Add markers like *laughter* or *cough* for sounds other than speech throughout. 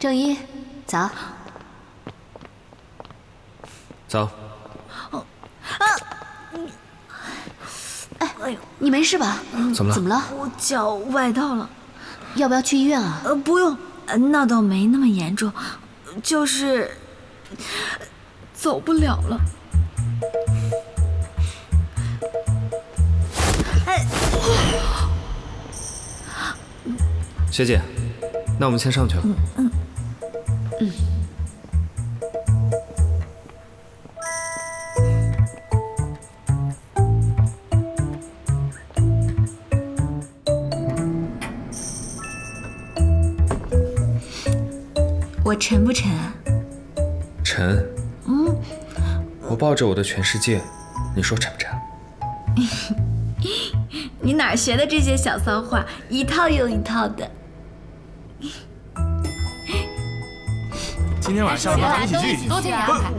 郑一，早。走。哎呦，你没事吧？怎么了？怎么了？我脚崴到了，要不要去医院啊？呃，不用，呃那倒没那么严重，就是走不了了。哎学姐，那我们先上去了。我沉不沉啊？沉。嗯。我抱着我的全世界，你说沉不沉？*laughs* 你哪儿学的这些小骚话？一套又一套的。今天晚上咱们一起聚一聚。都这样安排。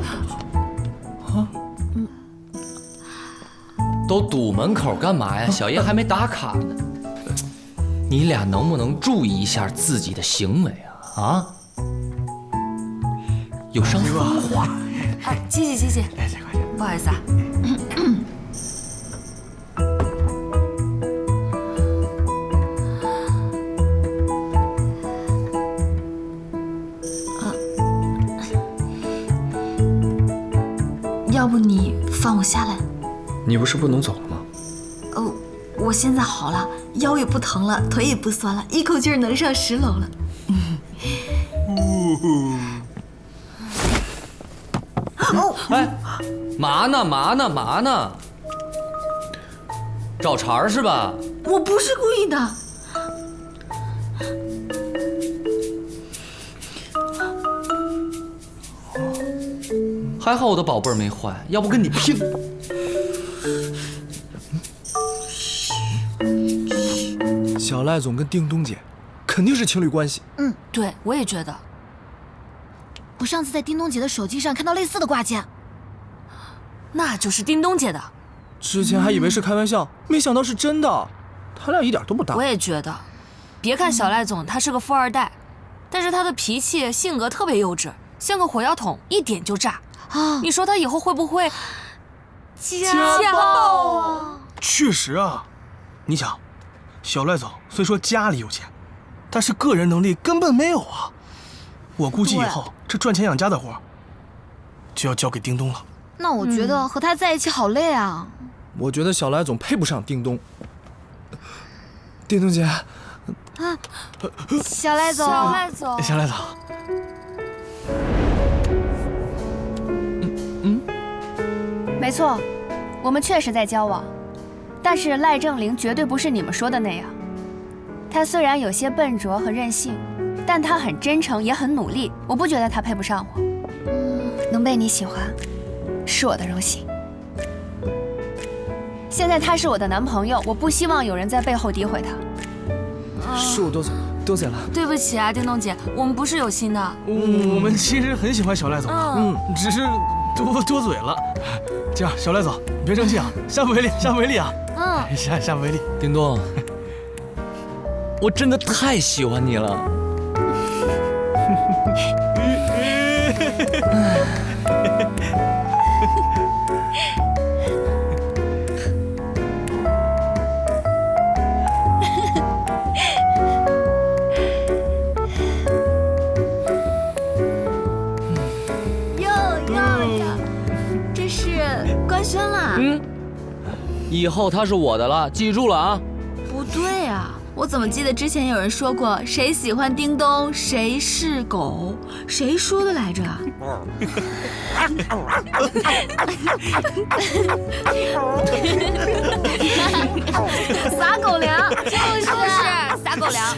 都堵门口干嘛呀？小叶还没打卡呢。你俩能不能注意一下自己的行为啊？啊？有伤风化。哎，谢谢谢谢，哎，这块钱。不好意思啊。要不你放我下来？你不是不能走了吗？哦，我现在好了，腰也不疼了，腿也不酸了，一口气儿能上十楼了。哦 *laughs* 哎，嘛呢嘛呢嘛呢？找茬是吧？我不是故意的。还好我的宝贝儿没坏，要不跟你拼！小赖总跟叮咚姐肯定是情侣关系。嗯，对，我也觉得。我上次在叮咚姐的手机上看到类似的挂件，那就是叮咚姐的。之前还以为是开玩笑，没想到是真的。他俩一点都不搭我。也觉得，别看小赖总他是个富二代，但是他的脾气性格特别幼稚，像个火药桶，一点就炸啊！你说他以后会不会家暴啊？确实啊，你想，小赖总虽说家里有钱，但是个人能力根本没有啊。我估计以后这赚钱养家的活就要交给叮咚了。那我觉得和他在一起好累啊。我觉得小赖总配不上叮咚。叮咚姐，小赖总，小赖总，小赖总，没错，我们确实在交往，但是赖正林绝对不是你们说的那样。他虽然有些笨拙和任性，但他很真诚，也很努力。我不觉得他配不上我。能被你喜欢，是我的荣幸。现在他是我的男朋友，我不希望有人在背后诋毁他。是我多嘴，多嘴了。对不起啊，叮咚姐，我们不是有心的。我，我们其实很喜欢小赖总嗯，只是多多嘴了。这样，小赖总，你别生气啊，*laughs* 下不为例，下不为例啊，嗯，下下不为例。叮咚，我真的太喜欢你了。*laughs* 官宣了？嗯，以后他是我的了，记住了啊。不对啊，我怎么记得之前有人说过谁喜欢叮咚谁是狗？谁说的来着？*laughs* 撒狗粮，就是撒狗粮。